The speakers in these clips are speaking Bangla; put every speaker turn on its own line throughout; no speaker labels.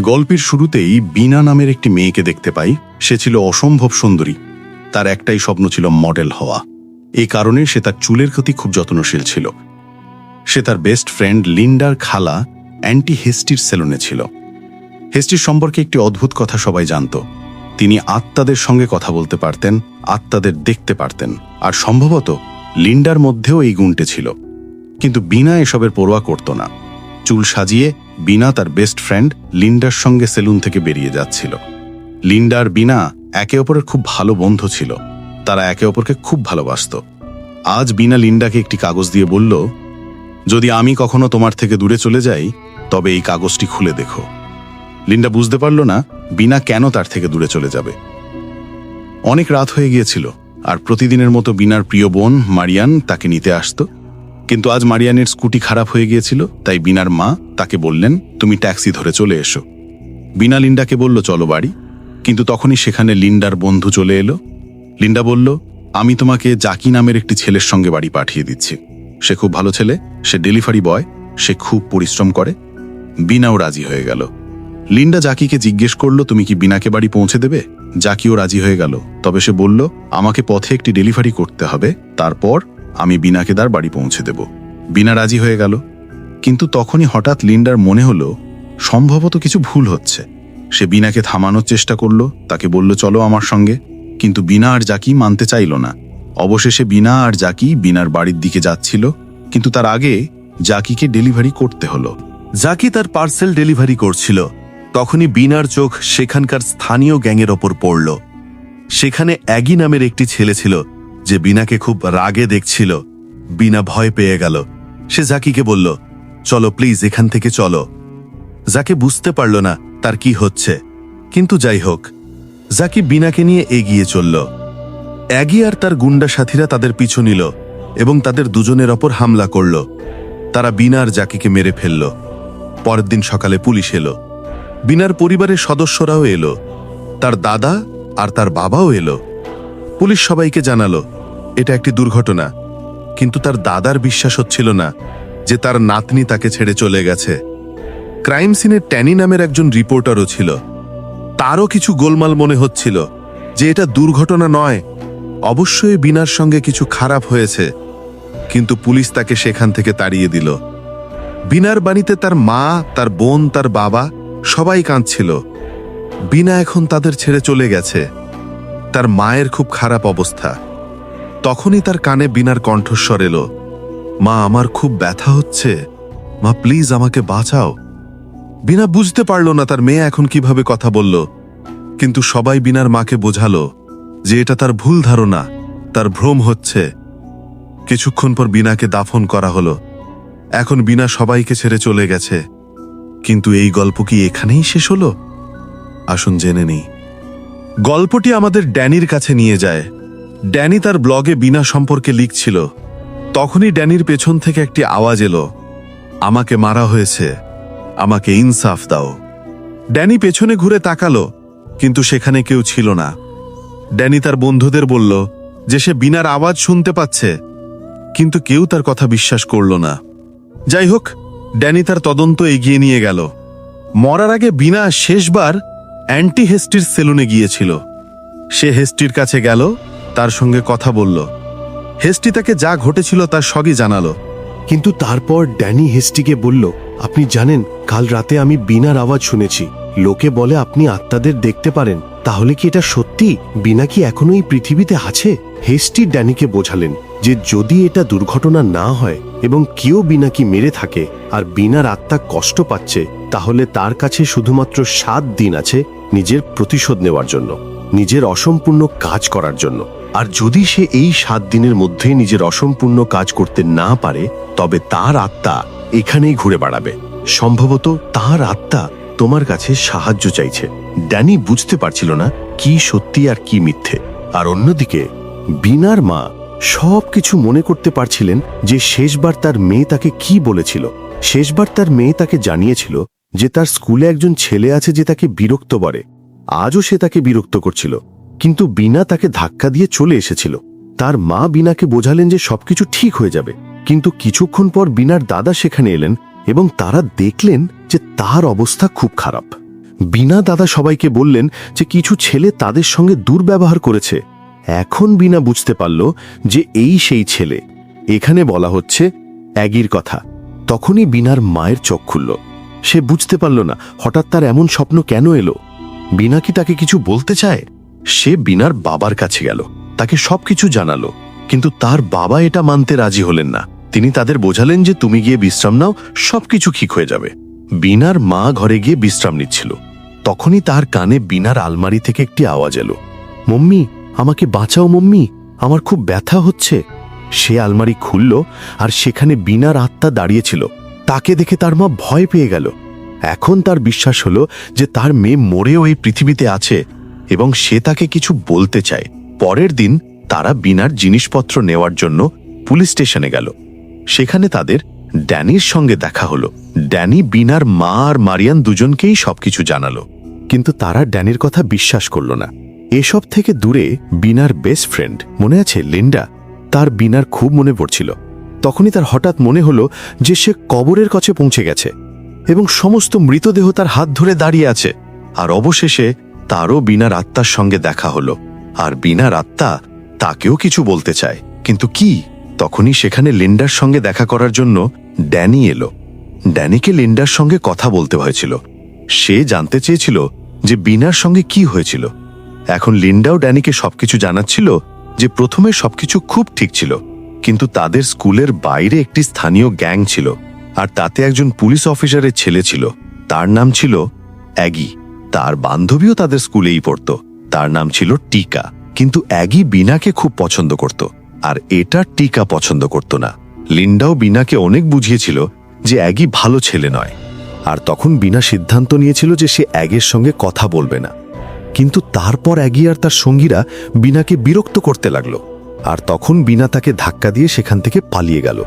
গল্পের শুরুতেই বিনা নামের একটি মেয়েকে দেখতে পাই। সে ছিল অসম্ভব সুন্দরী। তার একটাই স্বপ্ন ছিল মডেল হওয়া। এই কারণে সে তার চুলের প্রতি খুব যত্নশীল ছিল। সে তার বেস্ট ফ্রেন্ড লিন্ডার খালা অ্যান্টি হেস্টির সেলুনে ছিল। হেস্টির সম্পর্কে একটি অদ্ভুত কথা সবাই জানত। তিনি আত্মাদের সঙ্গে কথা বলতে পারতেন, আত্মাদের দেখতে পারতেন। আর সম্ভবত লিন্ডার মধ্যেও এই গুণটি ছিল। কিন্তু বিনা এসবের পরোয়া করত না। চুল সাজিয়ে বিনা তার বেস্ট ফ্রেন্ড লিন্ডার সঙ্গে সেলুন থেকে বেরিয়ে যাচ্ছিল। লিন্ডার বিনা একে অপরের খুব ভালো বন্ধু ছিল। তারা একে অপরকে খুব ভালোবাসত। আজ বিনা লিন্ডাকে একটি কাগজ দিয়ে বলল, যদি আমি কখনো তোমার থেকে দূরে চলে যাই, তবে এই কাগজটি খুলে দেখো। লিন্ডা বুঝতে পারল না বিনা কেন তার থেকে দূরে চলে যাবে। অনেক রাত হয়ে গিয়েছিল, আর প্রতিদিনের মতো বিনার প্রিয় বোন মারিয়ান তাকে নিতে আসতো। কিন্তু আজ মারিয়ানের স্কুটি খারাপ হয়ে গিয়েছিল, তাই বিনার মা তাকে বললেন, তুমি ট্যাক্সি ধরে চলে এসো। বিনা লিন্ডাকে বলল, চলো বাড়ি। কিন্তু তখনই সেখানে লিন্ডার বন্ধু চলে এলো। লিন্ডা বলল, আমি তোমাকে জাকি নামের একটি ছেলের সঙ্গে বাড়ি পাঠিয়ে দিচ্ছি। সে খুব ভালো ছেলে, সে ডেলিভারি বয়, সে খুব পরিশ্রম করে। বিনাও রাজি হয়ে গেল। লিন্ডা জাকিকে জিজ্ঞেস করল, তুমি কি বিনাকে বাড়ি পৌঁছে দেবে? জাকিও রাজি হয়ে গেল। তবে সে বলল, আমাকে পথে একটি ডেলিভারি করতে হবে। তারপর আমি বিনাকে তার বাড়ি পৌঁছে দেব। বিনা রাজি হয়ে গেল। কিন্তু তখনই হঠাৎ লিন্ডার মনে হলো, সম্ভবত কিছু ভুল হচ্ছে। সে বিনাকে থামানোর চেষ্টা করল, তাকে বলল, চলো আমার সঙ্গে। কিন্তু বিনা আর জাকি মানতে চাইল না। অবশেষে বিনা আর জাকি বিনার বাড়ির দিকে যাচ্ছিল। কিন্তু তার আগে জাকিকে ডেলিভারি করতে হলো।
জাকি তার পার্সেল ডেলিভারি করছিল। তখনই বিনার চোখ সেখানকার স্থানীয় গ্যাংয়ের ওপর পড়ল। সেখানে অ্যাগি নামের একটি ছেলে ছিল। যে বিনাকে খুব রাগে দেখছিল, বিনা ভয় পেয়ে গেল। সে জাকিকে বলল, চলো প্লিজ এখান থেকে চলো। জাকে বুঝতে পারল না তার কি হচ্ছে। কিন্তু যাই হোক, জাকি বিনাকে নিয়ে এগিয়ে চলল। অ্যাগি আর তার গুন্ডা সাথীরা তাদের পিছু নিল এবং তাদের দুজনের ওপর হামলা করল। তারা বিনা আর জাকিকে মেরে ফেলল। পরের দিন সকালে পুলিশ এলো। বিনার পরিবারের সদস্যরাও এলো। তার দাদা আর তার বাবাও এলো। পুলিশ সবাইকে জানালো এটা একটি দুর্ঘটনা, কিন্তু তার দাদার বিশ্বাস হচ্ছিল না যে তার নাতনি তাকে ছেড়ে চলে গেছে। ক্রাইম সিনের ট্যানি নামের একজন রিপোর্টারও ছিল। তারও কিছু গোলমাল মনে হচ্ছিল যে এটা দুর্ঘটনা নয়, অবশ্যই বিনার সঙ্গে কিছু খারাপ হয়েছে, কিন্তু পুলিশ তাকে সেখান থেকে তাড়িয়ে দিল। বিনার বাড়িতে তার মা, তার বোন, তার বাবা সবাই কাঁদছিল। বিনা এখন তাদের ছেড়ে চলে গেছে। তার মায়ের খুব খারাপ অবস্থা। তখনই তার কানে বিনার কণ্ঠস্বর এলো। মা, আমার খুব ব্যথা হচ্ছে। মা, প্লিজ আমাকে বাঁচাও। বিনা বুঝতে পারল না তার মেয়ে এখন কীভাবে কথা বলল। কিন্তু সবাই বিনার মাকে বোঝালো যে এটা তার ভুল ধারণা, তার ভ্রম হচ্ছে। কিছুক্ষণ পর বিনাকে দাফন করা হলো। এখন বিনা সবাইকে ছেড়ে চলে গেছে। কিন্তু এই গল্প কি এখানেই শেষ হলো? আসুন জেনে নেই। গল্পটি আমাদের ড্যানির কাছে নিয়ে যায়। ড্যানি তার ব্লগে বিনা সম্পর্কে লিখছিল। তখনই ড্যানির পেছন থেকে একটি আওয়াজ এলো। আমাকে মারা হয়েছে। আমাকে ইনসাফ দাও। ড্যানি পেছনে ঘুরে তাকালো, কিন্তু সেখানে কেউ ছিল না। ড্যানি তার বন্ধুদের বলল যে সে বিনার আওয়াজ শুনতে পাচ্ছে, কিন্তু কেউ তার কথা বিশ্বাস করল না। যাই হোক, ড্যানি তার তদন্ত এগিয়ে নিয়ে গেল। মরার আগে বিনা শেষবার অ্যান্টি হেস্টির সেলুনে গিয়েছিল। সে হেস্টির কাছে গেল তার সঙ্গে কথা বলল। হেস্টি তাকে যা ঘটেছিল তার সবই জানালো।
কিন্তু তারপর ড্যানি হেস্টিকে বলল, আপনি জানেন, কাল রাতে আমি বিনার আওয়াজ শুনেছি। লোকে বলে আপনি আত্মাদের দেখতে পারেন। তাহলে কি এটা সত্যি? বিনা কি এখনও এই পৃথিবীতে আছে? হেস্টি ড্যানিকে বোঝালেন যে যদি এটা দুর্ঘটনা না হয় এবং কেউ বিনাকি মেরে থাকে আর বিনার আত্মা কষ্ট পাচ্ছে, তাহলে তার কাছে শুধুমাত্র সাত দিন আছে নিজের প্রতিশোধ নেওয়ার জন্য, নিজের অসম্পূর্ণ কাজ করার জন্য। আর যদি সে এই সাত দিনের মধ্যে নিজের অসম্পূর্ণ কাজ করতে না পারে, তবে তার আত্মা এখানেই ঘুরে বেড়াবে। সম্ভবত তার আত্মা তোমার কাছে সাহায্য চাইছে। ড্যানি বুঝতে পারছিল না কি সত্যি আর কি মিথ্যে। আর অন্যদিকে, বিনার মা সব কিছু মনে করতে পারছিলেন যে শেষবার তার মেয়ে তাকে কি বলেছিল। শেষবার তার মেয়ে তাকে জানিয়েছিল যে তার স্কুলে একজন ছেলে আছে যে তাকে বিরক্ত করে। আজও সে তাকে বিরক্ত করছিল। কিন্তু বিনা তাকে ধাক্কা দিয়ে চলে এসেছিল। তার মা বিনাকে বোঝালেন যে সবকিছু ঠিক হয়ে যাবে। কিন্তু কিছুক্ষণ পর বিনার দাদা সেখানে এলেন এবং তারা দেখলেন যে তার অবস্থা খুব খারাপ।
বিনা দাদা সবাইকে বললেন যে কিছু ছেলে তাদের সঙ্গে দুর্ব্যবহার করেছে। এখন বিনা বুঝতে পারল যে এই সেই ছেলে। এখানে বলা হচ্ছে অ্যাগির কথা। তখনই বিনার মায়ের চোখ খুলল। সে বুঝতে পারল না, হঠাৎ তার এমন স্বপ্ন কেন এলো? বিনা কি তাকে কিছু বলতে চায়? সে বিনার বাবার কাছে গেল। তাকে সবকিছু জানালো, কিন্তু তার বাবা এটা মানতে রাজি হলেন না। তিনি তাদের বোঝালেন যে তুমি গিয়ে বিশ্রাম নাও, সবকিছু ঠিক হয়ে যাবে। বিনার মা ঘরে গিয়ে বিশ্রাম নিচ্ছিল। তখনই তার কানে বিনার আলমারি থেকে একটি আওয়াজ এলো। মম্মি, আমাকে বাঁচাও মম্মি, আমার খুব ব্যথা হচ্ছে। সে আলমারি খুলল আর সেখানে বিনার আত্মা দাঁড়িয়েছিল। তাকে দেখে তার মা ভয় পেয়ে গেল। এখন তার বিশ্বাস হলো যে তার মেয়ে মরেও এই পৃথিবীতে আছে। এবং সে তাকে কিছু বলতে চায়। পরের দিন তারা বিনার জিনিসপত্র নেওয়ার জন্য পুলিশ স্টেশনে গেল। সেখানে তাদের ড্যানির সঙ্গে দেখা হলো। ড্যানি, বিনার মা আর মারিয়ান দুজনকেই সবকিছু জানালো। কিন্তু তারা ড্যানির কথা বিশ্বাস করল না। এসব থেকে দূরে বিনার বেস্ট ফ্রেন্ড মনে আছে, লিন্ডা? তার বিনার খুব মনে পড়ছিল। তখনই তার হঠাৎ মনে হলো যে সে কবরের কাছে পৌঁছে গেছে এবং সমস্ত মৃতদেহ তার হাত ধরে দাঁড়িয়ে আছে। আর অবশেষে তারও বিনার আত্মার সঙ্গে দেখা হলো, আর বিনার আত্মা তাকেও কিছু বলতে চায়। কিন্তু কি? তখনই সেখানে লিন্ডার সঙ্গে দেখা করার জন্য ড্যানি এলো। ড্যানিকে লিন্ডার সঙ্গে কথা বলতে হয়েছিল। সে জানতে চেয়েছিল যে বিনার সঙ্গে কি হয়েছিল। এখন লিন্ডাও ড্যানিকে সবকিছু জানাচ্ছিল যে প্রথমে সবকিছু খুব ঠিক ছিল, কিন্তু তাদের স্কুলের বাইরে একটি স্থানীয় গ্যাং ছিল, আর তাতে একজন পুলিশ অফিসারের ছেলে ছিল। তার নাম ছিল অ্যাগি। তার বান্ধবীও তাদের স্কুলেই পড়ত। তার নাম ছিল টিকা। কিন্তু অ্যাগি বিনাকে খুব পছন্দ করত। আর এটা টিকা পছন্দ করত না। লিন্ডাও বিনাকে অনেক বুঝিয়েছিল যে অ্যাগি ভালো ছেলে নয়। আর তখন বিনা সিদ্ধান্ত নিয়েছিল যে সে অ্যাগের সঙ্গে কথা বলবে না। কিন্তু তারপর অ্যাগি আর তার সঙ্গীরা বিনাকে বিরক্ত করতে লাগল। আর তখন বিনা তাকে ধাক্কা দিয়ে সেখান থেকে পালিয়ে গেল।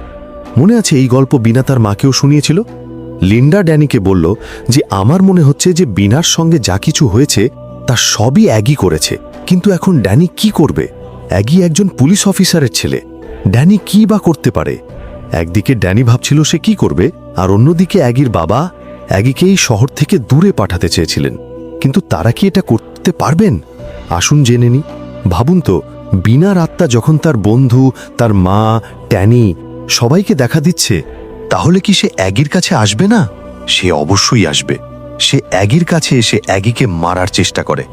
মনে আছে এই গল্প বিনা তার মাকেও শুনিয়েছিল? লিন্ডা ড্যানিকে বলল যে আমার মনে হচ্ছে যে বিনার সঙ্গে যা কিছু হয়েছে, তা সবই অ্যাগি করেছে। কিন্তু এখন ড্যানি কি করবে? অ্যাগি একজন পুলিশ অফিসারের ছেলে। ড্যানি কি বা করতে পারে? একদিকে ড্যানি ভাবছিল সে কি করবে, আর অন্যদিকে অ্যাগির বাবা অ্যাগিকে এই শহর থেকে দূরে পাঠাতে চেয়েছিলেন। কিন্তু তারা কি এটা করতে পারবেন? আসুন জেনে নি। ভাবুন তো, বিনার আত্মা যখন তার বন্ধু, তার মা ট্যানি সবাইকে দেখা দিচ্ছে তাহলে কি সে অ্যাগির কাছে আসবে না? সে অবশ্যই আসবে। সে অ্যাগির কাছে এসে অ্যাগিকে মারার চেষ্টা করে।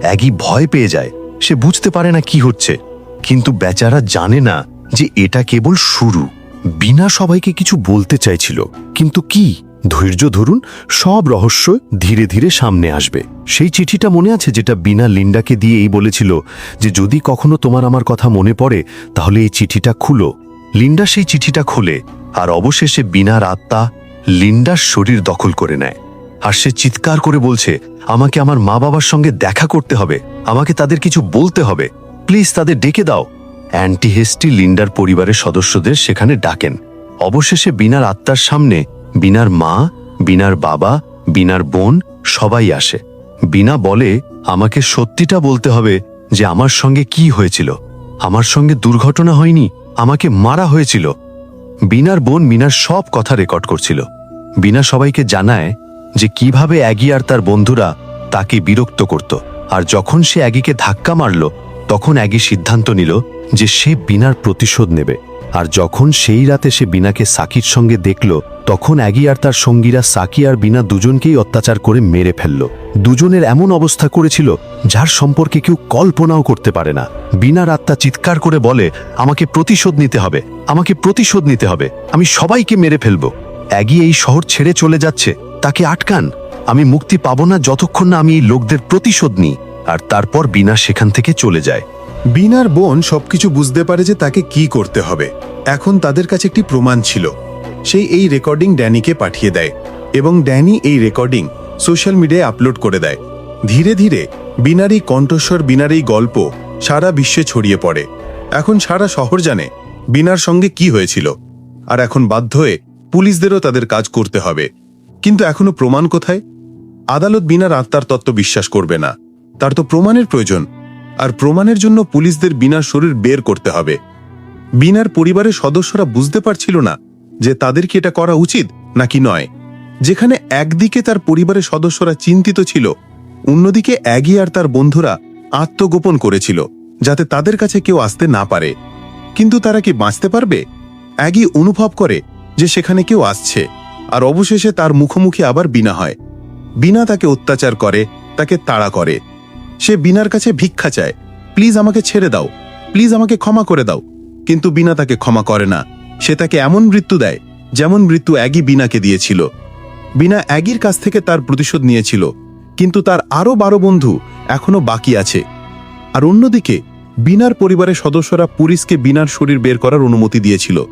অ্যাগি ভয় পেয়ে যায়। সে বুঝতে পারে না কি হচ্ছে। কিন্তু বেচারা জানে না যে এটা কেবল শুরু। বিনা সবাইকে কিছু বলতে চাইছিল। কিন্তু কি? ধৈর্য ধরুন, সব রহস্য ধীরে ধীরে সামনে আসবে। সেই চিঠিটা মনে আছে যেটা বিনা লিন্ডাকে দিয়ে এই বলেছিল যে যদি কখনো তোমার আমার কথা মনে পড়ে, তাহলে এই চিঠিটা খুলো। লিন্ডা সেই চিঠিটা খোলে। আর অবশেষে বিনার আত্মা লিন্ডার শরীর দখল করে নেয়। আর সে চিৎকার করে বলছে, আমাকে আমার মা বাবার সঙ্গে দেখা করতে হবে। আমাকে তাদের কিছু বলতে হবে। প্লিজ তাদের ডেকে দাও। অ্যান্টিহেস্টি লিন্ডার পরিবারের সদস্যদের সেখানে ডাকেন। অবশেষে বিনার আত্মার সামনে বিনার মা, বিনার বাবা, বিনার বোন সবাই আসে। বিনা বলে, আমাকে সত্যিটা বলতে হবে যে আমার সঙ্গে কি হয়েছিল? আমার সঙ্গে দুর্ঘটনা হয়নি? আমাকে মারা হয়েছিল? বিনার বোন মিনার সব কথা রেকর্ড করছিল। বিনা সবাইকে জানায় যে কীভাবে অ্যাগি আর তার বন্ধুরা তাকে বিরক্ত করত। আর যখন সে অ্যাগিকে ধাক্কা মারল, তখন অ্যাগি সিদ্ধান্ত নিল যে সে বিনার প্রতিশোধ নেবে। আর যখন সেই রাতে সে বিনাকে সাকির সঙ্গে দেখল, তখন অ্যাগি আর তার সঙ্গীরা সাকি আর বিনা দুজনকেই অত্যাচার করে মেরে ফেলল। দুজনের এমন অবস্থা করেছিল, যার সম্পর্কে কেউ কল্পনাও করতে পারে না। বিনার আত্মা চিৎকার করে বলে, আমাকে প্রতিশোধ নিতে হবে, আমাকে প্রতিশোধ নিতে হবে, আমি সবাইকে মেরে ফেলব। অ্যাগি এই শহর ছেড়ে চলে যাচ্ছে, তাকে আটকান। আমি মুক্তি পাবো না যতক্ষণ না আমি এই লোকদের প্রতিশোধ নিই। আর তারপর বিনা সেখান থেকে চলে যায়।
বিনার বোন সবকিছু বুঝতে পারে যে তাকে কি করতে হবে। এখন তাদের কাছে একটি প্রমাণ ছিল। সেই এই রেকর্ডিং ড্যানিকে পাঠিয়ে দেয় এবং ড্যানি এই রেকর্ডিং সোশ্যাল মিডিয়ায় আপলোড করে দেয়। ধীরে ধীরে বিনার এই কণ্ঠস্বর, বিনার এই গল্প সারা বিশ্বে ছড়িয়ে পড়ে। এখন সারা শহর জানে বিনার সঙ্গে কি হয়েছিল। আর এখন বাধ্য হয়ে পুলিশদেরও তাদের কাজ করতে হবে। কিন্তু এখনও প্রমাণ কোথায়? আদালত বিনার আত্মার তত্ত্ব বিশ্বাস করবে না। তার তো প্রমাণের প্রয়োজন। আর প্রমাণের জন্য পুলিশদের বিনার শরীর বের করতে হবে। বিনার পরিবারের সদস্যরা বুঝতে পারছিল না যে তাদের কি এটা করা উচিত নাকি নয়।
যেখানে একদিকে তার পরিবারের সদস্যরা চিন্তিত ছিল, অন্যদিকে অ্যাগি আর তার বন্ধুরা আত্মগোপন করেছিল, যাতে তাদের কাছে কেউ আসতে না পারে। কিন্তু তারা কি বাঁচতে পারবে? অ্যাগি অনুভব করে যে সেখানে কেউ আসছে, আর অবশেষে তার মুখোমুখি আবার বিনা হয়। বিনা তাকে অত্যাচার করে, তাকে তাড়া করে। সে বিনার কাছে ভিক্ষা চায়। প্লিজ আমাকে ছেড়ে দাও। প্লিজ আমাকে ক্ষমা করে দাও। কিন্তু বিনা তাকে ক্ষমা করে না। সে তাকে এমন মৃত্যু দেয়, যেমন মৃত্যু অ্যাগি বিনাকে দিয়েছিল। বিনা অ্যাগির কাছ থেকে তার প্রতিশোধ নিয়েছিল, কিন্তু তার আরও বারো বন্ধু এখনও বাকি আছে। আর অন্যদিকে, বিনার পরিবারের সদস্যরা পুলিশকে বিনার শরীর বের করার অনুমতি দিয়েছিল।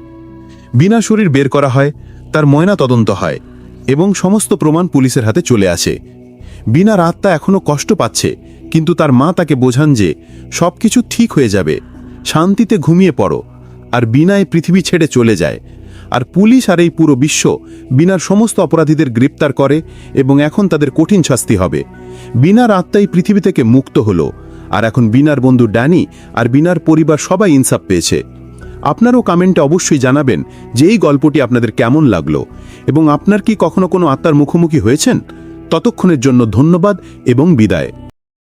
বিনা শরীর বের করা হয়, তার ময়না তদন্ত হয় এবং সমস্ত প্রমাণ পুলিশের হাতে চলে আসে। বিনার আত্মা এখনও কষ্ট পাচ্ছে কিন্তু তার মা তাকে বোঝান যে সবকিছু ঠিক হয়ে যাবে, শান্তিতে ঘুমিয়ে পড়ো, আর বিনায় পৃথিবী ছেড়ে চলে যায়। আর পুলিশ আর এই পুরো বিশ্ব বিনার সমস্ত অপরাধীদের গ্রেপ্তার করে এবং এখন তাদের কঠিন শাস্তি হবে। বিনার আত্মা এই পৃথিবী থেকে মুক্ত হলো, আর এখন বিনার বন্ধু ড্যানি আর বিনার পরিবার সবাই ইনসাফ পেয়েছে। আপনারও কমেন্টে অবশ্যই জানাবেন যে এই গল্পটি আপনাদের কেমন লাগল, এবং আপনার কি কখনো কোনো আত্মার মুখোমুখি হয়েছেন? ততক্ষণের জন্য ধন্যবাদ এবং বিদায়।